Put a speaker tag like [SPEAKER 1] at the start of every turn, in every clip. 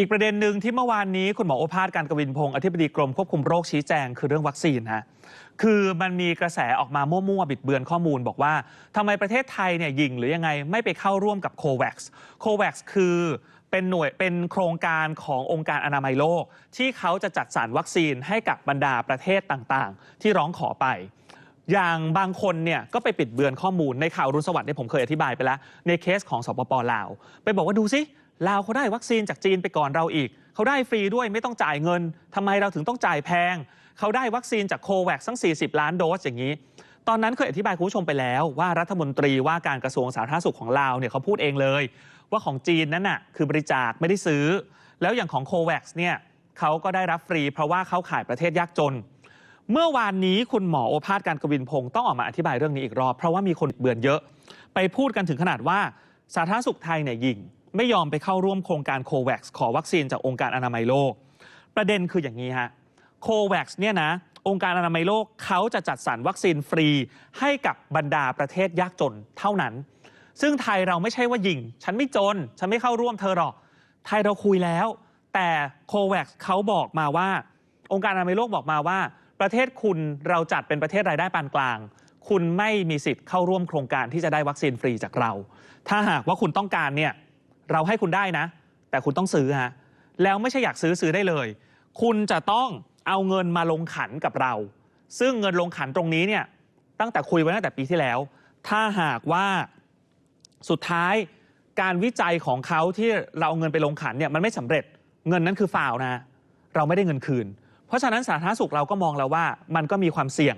[SPEAKER 1] อีกประเด็นหนึ่งที่เมื่อวานนี้คุณหมอโอภาสการกวินพงศ์อธิบดีกรมควบคุมโรคชี้แจงคือเรื่องวัคซีนฮะคือมันมีกระแสออกมามั่วๆบิดเบือนข้อมูล บอกว่าทำไมประเทศไทยเนี่ยยิงหรือยังไงไม่ไปเข้าร่วมกับโควัคโควัคคือเป็นหน่วยเป็นโครงการขององค์การอนามัยโลก ที่เขาจะจัดสรรวัคซีนให้กับบรรดาประเทศต่างๆ ที่ร้องขอไป อย่างบางคนเนี่ยก็ไปปิดเบือนข้อมูลในข่าวรุนสวัสดิ์เนี่ยผมเคยอธิบายไปแล้ว ในเคสของสปปลาว ไปบอกว่าดูสิลาวเขาได้วัคซีนจากจีนไปก่อนเราอีก เขาได้ฟรีด้วยไม่ต้องจ่ายเงินทำไมเราถึงต้องจ่ายแพง เขาได้วัคซีนจากโควัคทั้ง 40 ล้านโดสอย่างนี้ ตอนนั้นเคยอธิบายคุณผู้ชมไปแล้วว่ารัฐมนตรีว่าการกระทรวงสาธารณสุขของลาวเนี่ยเขาพูดเองเลย ว่าของจีนนั้นน่ะคือบริจาคไม่ได้ซื้อ แล้วอย่างของโควัคเนี่ยเขาก็ได้รับฟรี เพราะว่าเขาขายประเทศยากจน เมื่อวานนี้คุณหมอโอภาสการกวินพงศ์ต้องออกมาอธิบายเรื่องนี้อีกรอบ เพราะว่ามีคนเบือนเยอะ ไปพูดกันถึงขนาดว่าสาธารณสุขไทยเนี่ยยิง ไม่ยอมไปเข้าร่วมโครงการโควัคขอวัคซีนจากองค์การอนามัยโลก ประเด็นคืออย่างนี้ฮะโควัคเนี่ยนะองค์การอนามัยโลกเขาจะจัดสรรวัคซีนฟรีให้กับบรรดาประเทศยากจนเท่านั้น ซึ่งไทยเราไม่ใช่ว่ายิง ฉันไม่จน ฉันไม่เข้าร่วมเธอหรอก ไทยเราคุยแล้ว แต่โควัคเขาบอกมาว่า องค์การอนามัยโลกบอกมาว่า ประเทศคุณเราจัดเป็นประเทศรายได้ปานกลาง คุณไม่มีสิทธิ์เข้าร่วมโครงการที่จะได้วัคซีนฟรีจากเรา ถ้าหากว่าคุณต้องการเนี่ยเราให้คุณได้นะ แต่คุณต้องซื้อฮะแล้วไม่ใช่อยากซื้อซื้อได้เลย คุณจะต้องเอาเงินมาลงขันกับเรา ซึ่งเงินลงขันตรงนี้เนี่ยตั้งแต่คุยไว้ตั้งแต่ปีที่แล้ว ถ้าหากว่าสุดท้ายการวิจัยของเขาที่เราเอาเงินไปลงขันเนี่ยมันไม่สำเร็จ เงินนั้นคือฝ่าวนะ เราไม่ได้เงินคืน เพราะฉะนั้นสาธารณสุขเราก็มองแล้วว่ามันก็มีความเสี่ยง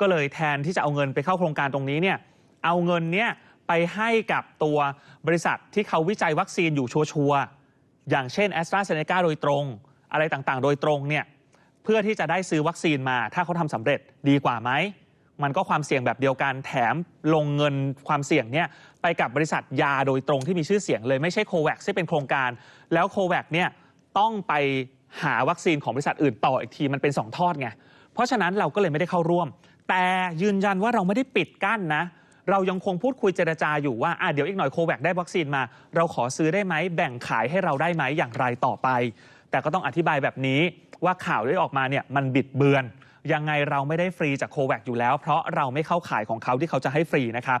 [SPEAKER 1] ก็เลยแทนที่จะเอาเงินไปเข้าโครงการตรงนี้เนี่ยเอาเงินเนี่ยไปให้กับตัวบริษัทที่เขาวิจัยวัคซีนอยู่ชัวร์ๆอย่างเช่นแอสตราเซเนกาโดยตรง อะไรต่างๆ โดยตรงเนี่ยเพื่อที่จะได้ซื้อวัคซีนมา ถ้าเขาทำสำเร็จดีกว่าไหมมันก็ความเสี่ยงแบบเดียวกันแถมลงเงินความเสี่ยงเนี่ยไปกับบริษัทยาโดยตรงที่มีชื่อเสียงเลยไม่ใช่โควัคที่เป็นโครงการ แล้วโควัคเนี่ยต้องไป หาวัคซีนของบริษัทอื่นต่ออีกทีมันเป็น 2 ทอดไง เพราะฉะนั้นเราก็เลยไม่ได้เข้าร่วม แต่ยืนยันว่าเราไม่ได้ปิดกั้นนะ เรายังคงพูดคุยเจรจาอยู่ว่าอะเดี๋ยวอีกหน่อยโควัคได้วัคซีนมา เราขอซื้อได้ไหมแบ่งขายให้เราได้ไหมอย่างไรต่อไป แต่ก็ต้องอธิบายแบบนี้ว่าข่าวที่ออกมาเนี่ยมันบิดเบือน ยังไงเราไม่ได้ฟรีจากโควัคอยู่แล้ว เพราะเราไม่เข้าขายของเขาที่เขาจะให้ฟรีนะครับ